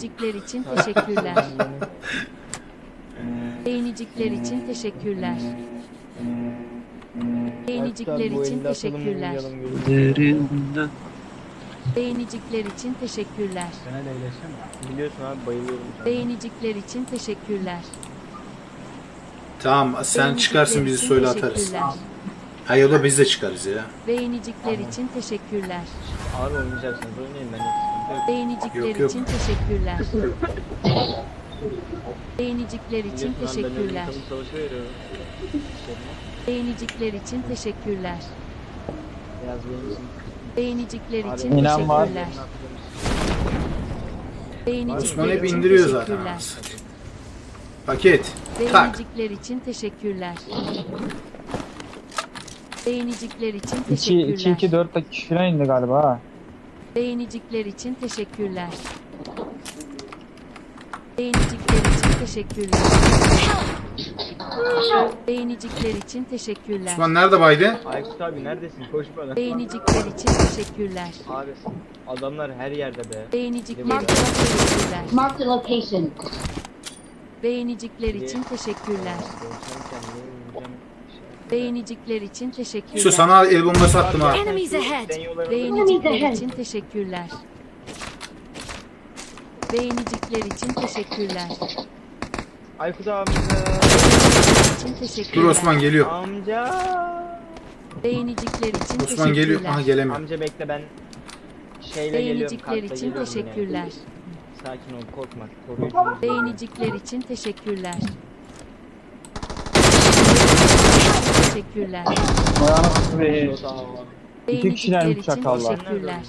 Beğenicikler için teşekkürler. Beğenicikler için teşekkürler. Beğenicikler için teşekkürler. Derinden. Beğenicikler için teşekkürler. Biliyorsun abi bayılıyorum. sana. Beğenicikler için teşekkürler. Tamam sen Beğenicikler çıkarsın bizi için söyle atarız. teşekkürler. Ha ya da biz de çıkarız ya. Beğenicikler için teşekkürler. Abi oynayacaksınız oynayın ben. Beğenicikler Yok, yok. için teşekkürler. Beğenicikler için teşekkürler. Beğenicikler için teşekkürler. Beğenicikler için İnan var. teşekkürler. Beğenicikler Osman hep için indiriyor zaten. teşekkürler. anasını. Paket. Tak. Beğenicikler için teşekkürler. Beğenicikler için 2 2 teşekkürler. 2 4 dakika falan indi galiba ha. Beğenicikler için teşekkürler. Beğenicikler için teşekkürler. Beğenicikler için teşekkürler. Osman nerede baydı? Aykut abi neredesin? Koş bana. Beğenicikler için teşekkürler. Abi adamlar her yerde be. Beğenicikler için teşekkürler. Marked a location. Beğenicikler için teşekkürler. Vuracağım. Beğenicikler için teşekkürler. Su sana el bombası attım ha. Enemies ahead. Beğenicikler için teşekkürler. Beğenicikler için teşekkürler. Aykut amca. için teşekkürler. Dur Osman geliyor. Amca. Beğenicikler için Osman geliyor. teşekkürler. Aha gelemiyor. Amca bekle ben şeyle geliyorum. Beğenicikler kartla için geliyorum yine. teşekkürler. Sakin ol korkma. Koruyucumuz. Beğenicikler için teşekkürler. Teşekkürler. Ayağını be. Beğenicikler kişilermiş için çakallar. teşekkürler.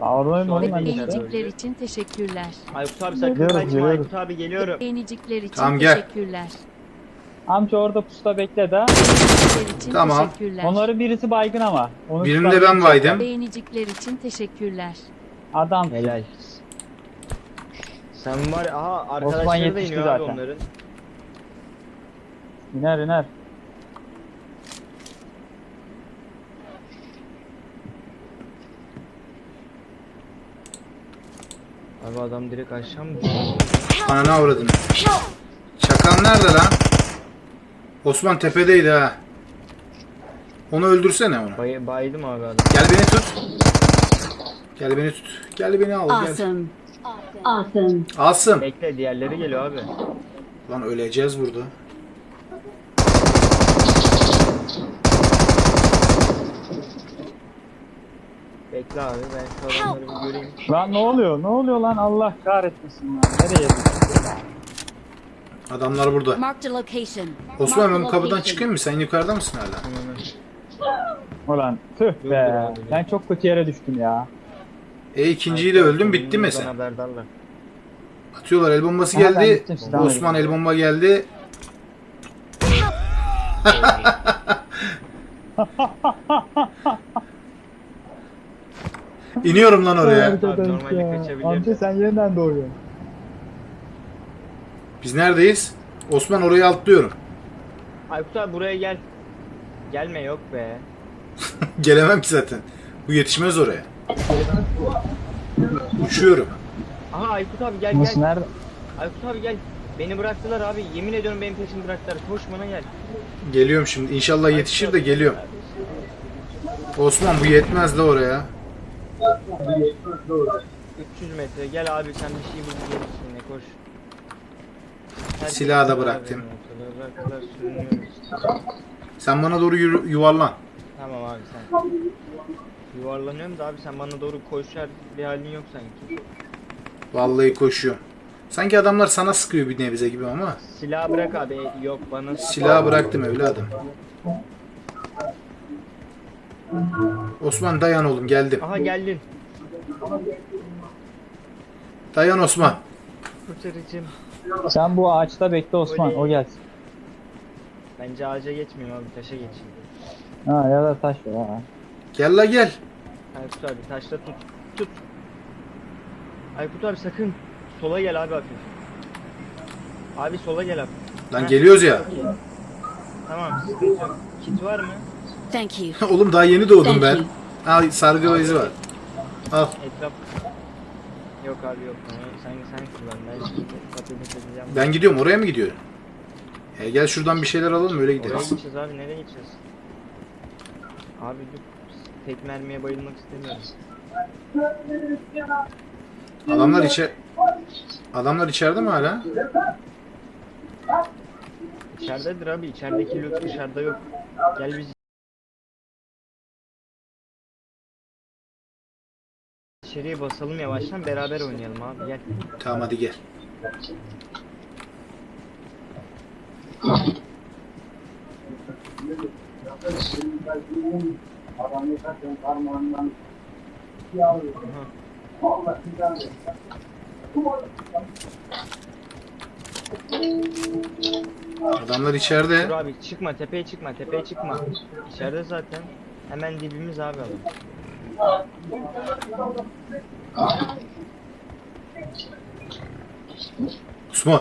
An oğlum ben işte. Beğenicikler için teşekkürler. Aykut abi sakın Geliyorum, kaçma geliyorum. Aykut abi geliyorum. Beğenicikler için Tamam, gel. teşekkürler. Amca orada pusta bekle de. Beğenicikler için Tamam. teşekkürler. Onların birisi baygın ama. Onu Birinde ben baydım. Beğenicikler için teşekkürler. Adam. Helal. Sen var ya, aha arkadaşları da yetişti iniyor abi zaten. onların. İner iner. Abi adam direkt aşağı mı? Ananı avradın. Çakan nerede lan? Osman tepedeydi ha. Onu öldürsene onu. Bay, baydım abi adam. Gel beni tut. Gel beni tut. Gel beni al gel. Awesome. Awesome. Asım. Bekle diğerleri geliyor abi. Lan öleceğiz burada. Bekle abi ben şu adamları bir göreyim. Lan ne oluyor? Ne oluyor lan? Allah kahretmesin lan. Nereye düştük? Adamlar burada. Marked a location. Osman ben kapıdan çıkayım mı? Sen yukarıda mısın hala? Ulan tüh be. Ben çok kötü yere düştüm ya. E ikinciyi de öldüm bitti mesela. haberdarlar. Atıyorlar el bombası Aha, ben geldi. bittim, silahla Osman el gittim. bomba geldi. İniyorum lan oraya. Arkadaş normalde ya. kaçabilirdi. Amca sen yeniden doğuyorsun. Biz neredeyiz? Osman oraya atlıyorum. Aykut abi buraya gel. Gelme yok be. Gelemem ki zaten. Bu yetişmez oraya. Uçuyorum. Aha Aykut abi gel Nasıl gel. nerede? Aykut abi gel. Beni bıraktılar abi. Yemin ediyorum benim peşimi bıraktılar. Koş bana gel. Geliyorum şimdi. İnşallah yetişir de geliyorum. Osman bu yetmez de oraya. 300 metre. Gel abi sen bir şey bul gelirsin yine koş. Herkes Silahı da bıraktım. sürünüyoruz. Sen bana doğru yuvarlan. Tamam abi sen. Yuvarlanıyorum da abi sen bana doğru koşar bir halin yok sanki. Vallahi koşuyorum. Sanki adamlar sana sıkıyor bir nebze gibi ama. Silahı bırak abi. Yok bana Silahı bıraktım evladım. Osman dayan oğlum geldim. Aha geldin. Dayan Osman. Kurtarıcım. Sen bu ağaçta bekle Osman. Oley. O gelsin. Bence ağaca geçmeyeyim abi taşa geçeyim. Ha ya da taş ha. Gel la gel. Aykut abi taşla tut. Tut. Aykut abi sakın. Sola gel abi hafif. Abi sola gel abi. Lan geliyoruz ya. Tamam sıkıntı yok. Kit var mı? Thank you. oğlum daha yeni doğdum Thank ben. you. Al sargı izi var. Al. Etraf. Yok abi yok. Sen sen kullan. Ben şimdi kapıyı. Ben gidiyorum oraya mı gidiyorum? E gel şuradan bir şeyler alalım öyle Oraya gideriz. gideceğiz abi. Nereye gideceğiz? Abi dur. Tek mermiye bayılmak istemiyorum. Adamlar içe Adamlar içeride mi hala? İçeridedir abi. İçerideki loot dışarıda yok. Gel biz İçeriye basalım yavaştan beraber oynayalım abi gel. Tamam hadi gel. Adamlar Dur içeride. abi çıkma tepeye çıkma tepeye çıkma. İçeride zaten. Hemen dibimiz abi adam. Osman.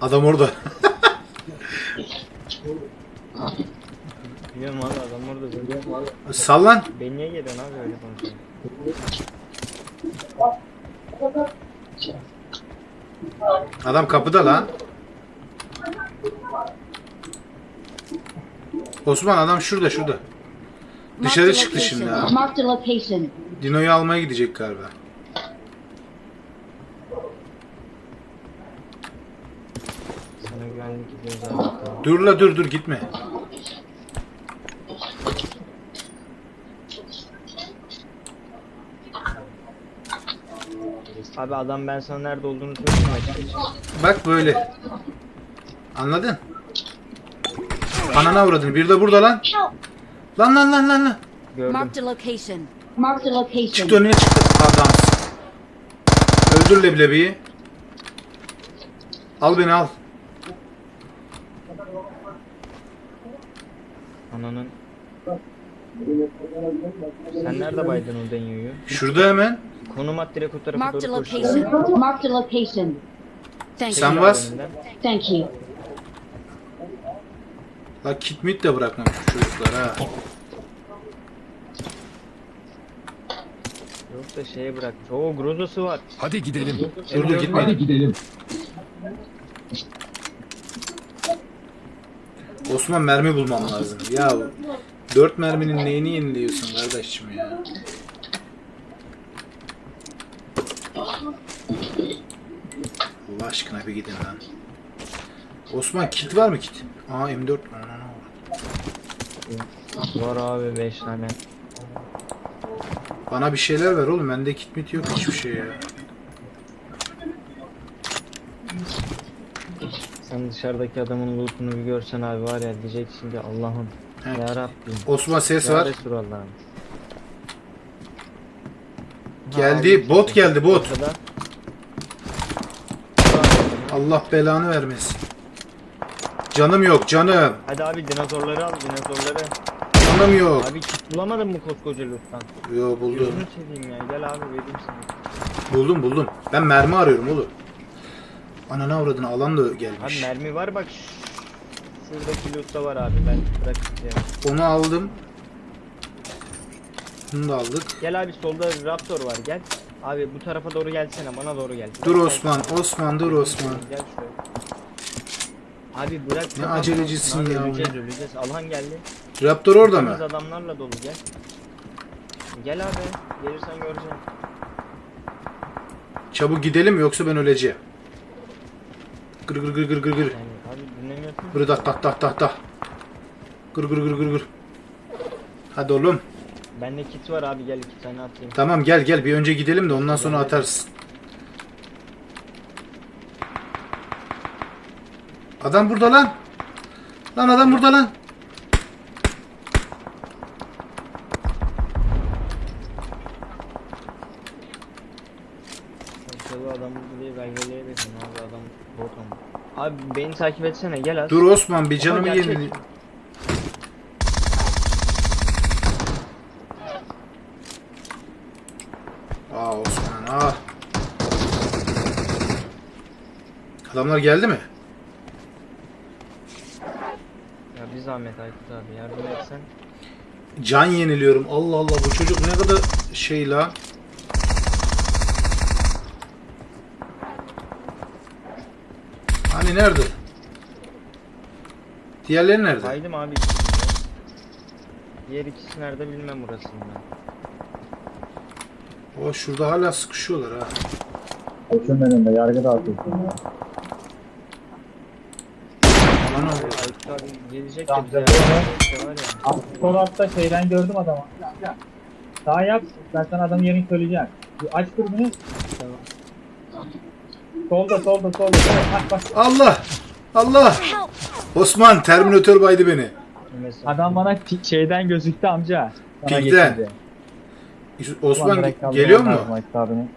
Adam orada. Biliyorum abi adam orada zaten. Sallan. Ben niye geliyorsun abi öyle konuşuyorsun? Adam kapıda lan. Osman adam şurada şurada. Dışarı çıktı şimdi location. ha. Marked a location. Dino'yu almaya gidecek galiba. Sana güvenlik gidiyoruz abi. Dur la dur dur gitme. Abi adam ben sana nerede olduğunu söyleyeyim açıkçası. Bak böyle. Anladın? Anana uğradın. Bir de burada lan. Lan lan lan lan lan. Gördüm. Marked a location. Marked a location. Çıktı önüne çıktı. Adam. Öldür leblebiyi. Al beni al. Ananın. Sen nerede baydın o denyoyu? Şurada hemen. Konum at direkt o tarafa Marked a doğru koş. location. Marked a location. Thank Sen you. bas. Önünden. Thank you. La kit mit de bırakmamış bu çocuklar ha. Yok da şeye bırakmış. Oo grozosu var. Hadi gidelim. Dur dur gitme. gidelim. Osman mermi bulmam lazım. Ya dört merminin neyini yeniliyorsun kardeşim ya? Allah aşkına bir gidin lan. Osman kit var mı kit? Aa M4. Anana uğradım. Var abi 5 tane. Bana bir şeyler ver oğlum. Bende kit mit yok hiçbir şey ya. Sen dışarıdaki adamın lootunu bir görsen abi var ya diyecek şimdi Allah'ım. Evet. Ya Rabbim. Osman ses Ya var. Resulallah'ım. Geldi. Ha, Bot geldi bot. Ortada. Allah belanı vermesin. Canım yok canım. Hadi abi dinozorları al dinozorları. Canım yok. Abi kit bulamadın mı koskoca loot'tan? Yo buldum. Gözünü seveyim ya gel abi vereyim sana. Buldum buldum. Ben mermi arıyorum oğlum. Anana avradını alan da Abi gelmiş. mermi var bak. Şuradaki lootta var abi ben bırakacağım. Onu aldım. Bunu da aldık. Gel abi solda Raptor var gel. Abi bu tarafa doğru gelsene bana doğru gel. Dur Gel, Osman. Osman dur Osman. Gel şuraya. Abi bırak. Ne acelecisin abi, ya. Öleceğiz öleceğiz. Alhan geldi. Raptor orada mı? adamlarla dolu gel. Gel abi. Gelirsen göreceksin. Çabuk gidelim yoksa ben öleceğim. Gır gır gır gır gır gır. Yani abi dinlemiyorsun. Gır dak dak dak dak dak. Gır gır gır gır gır. Hadi oğlum. Bende kit var abi gel iki tane atayım. Tamam gel gel bir önce gidelim de ondan sonra atarsın. Adam burada lan. Lan adam burada lan. Ortalığı adam diye belgeleyebilirim abi adam bot ama. Abi beni takip etsene gel az. Dur Osman bir canımı gerçek. yenili. Aa Osman ah. Adamlar geldi mi? Ya bir zahmet Aykut abi yardım etsen. Can yeniliyorum. Allah Allah bu çocuk ne kadar şey la. Hani nerede? Diğerleri nerede? Saydım abi. Diğer ikisi nerede bilmem orasında. O şurada hala sıkışıyorlar ha. Koçun önünde yargı dağıtıyorsun ya. Aman Abi. Aykut abi gelecek de Tamam, bize tamam. işte var ya. Alt tarafta şeyden gördüm adamı. Daha yap. Ben sana adamın yerini söyleyeceğim. Bir Aç kurbunu. Solda solda solda. Bak bak. Allah! Allah! Osman Terminator baydı beni. Adam bana pi- şeyden gözüktü amca. Getirdi. Osman direkt geliyor mu? abinin.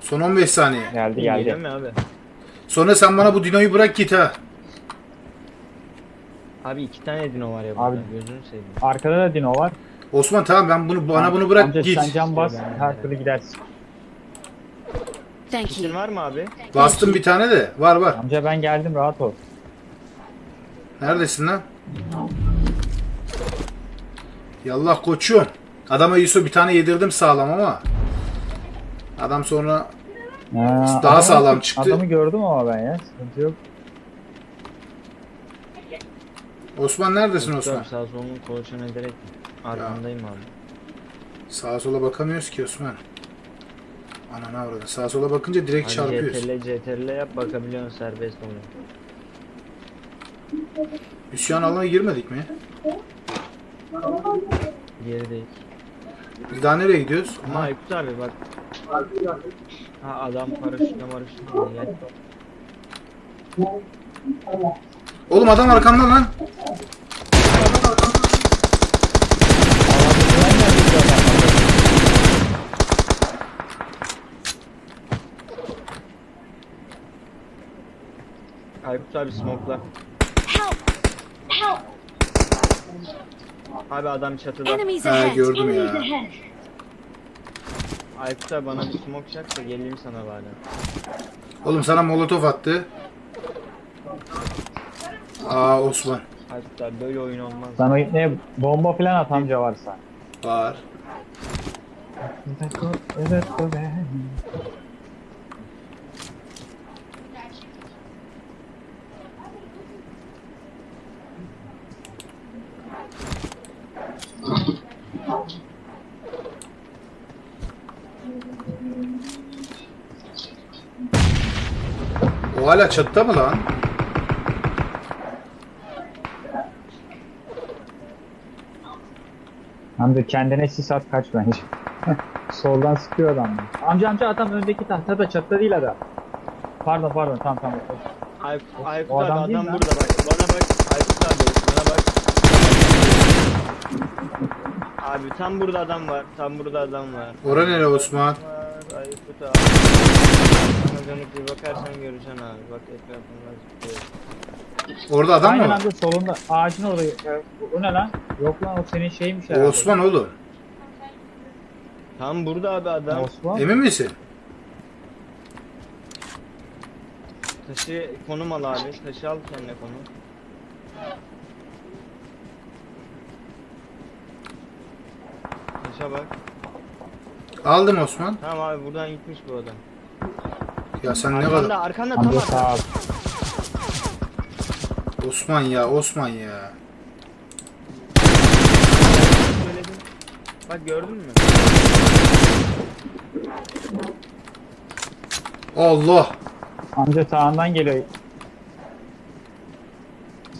Son 15 saniye. Geldi geldi. abi? Sonra sen bana bu Dino'yu bırak git ha. Abi iki tane dino var ya burada. Abi. Gözünü seveyim. Arkada da Dino var. Osman tamam ben bunu bana bunu bırak amca, git. sen can bas. Her türlü gidersin. Thank Kitin you. var mı abi? Bastım bir tane de. Var var. Amca ben geldim rahat ol. Neredesin lan? Yallah koçum. Adama Yusuf bir tane yedirdim sağlam ama. Adam sonra Ha, Daha adamı- sağlam çıktı. Adamı gördüm ama ben ya. Sıkıntı yok. Osman neredesin Osman? sağ solunu kolaçan ederek arkandayım abi. Sağa sola bakamıyoruz ki Osman. Anana avradı. Sağa sola bakınca direkt Hani çarpıyoruz. CTRL CTRL yap bakabiliyorsun serbest oluyor. Biz şu an alana girmedik mi? Geri değil. Biz daha nereye gidiyoruz? Ama Aykut abi bak. Ha adam paraşütle maraşütle gel. Oğlum adam arkamda lan. Aykut abi! Help! Abi adam çatıda. Ha gördüm ya. ahead! Aykut abi bana bir smoke çak da geleyim sana bari. Oğlum sana molotof attı. Aa Osman. Aykut abi böyle oyun olmaz. Sana ne bomba falan at amca varsa. Var. Evet. O hala çatıda mı lan? Amca kendine sis at kaç bence. Soldan sıkıyor adam. Amca amca adam öndeki tahtada çatıda değil adam. Pardon pardon tamam tamam. Aykut, Aykut O abi adam adam, burada bak. Bana bak. Aykut abi bana bak. Abi tam burada adam var. Tam burada adam var. Ora nere Osman? Aykut abi. Sana dönüp bir bakarsan göreceksin abi. Bak etrafında zıplıyor. Orada adam mı Aynen var? amca solunda ağacın orada. Ya, O ne lan? Yok lan o senin şeymiş O herhalde. Osman oğlum. Tam burada abi adam. Osman. Emin misin? Taşı konum al abi. Taşı al kendine konum. Taşa bak. Aldım Osman. Tamam abi buradan gitmiş bu adam. Ya sen ne Arkanda kadar... arkanda tam Amca arkanda. sağ ol. Osman ya Osman ya. Söyledim. Bak gördün mü? Allah. Amca sağından geliyor.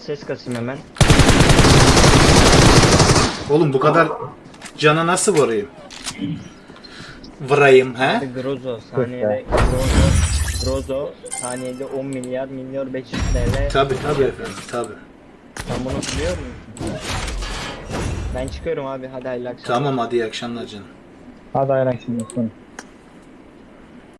Ses kasayım hemen. Oğlum bu kadar cana nasıl varayım? Vırayım he? Grozo saniyede Grozo Grozo saniyede 10 milyar milyar 500 TL. Tabi tabi efendim tabi. Sen bunu biliyor musun? Ben çıkıyorum abi hadi hayırlı akşamlar. Tamam hadi iyi akşamlar canım. Hadi şimdi Osman.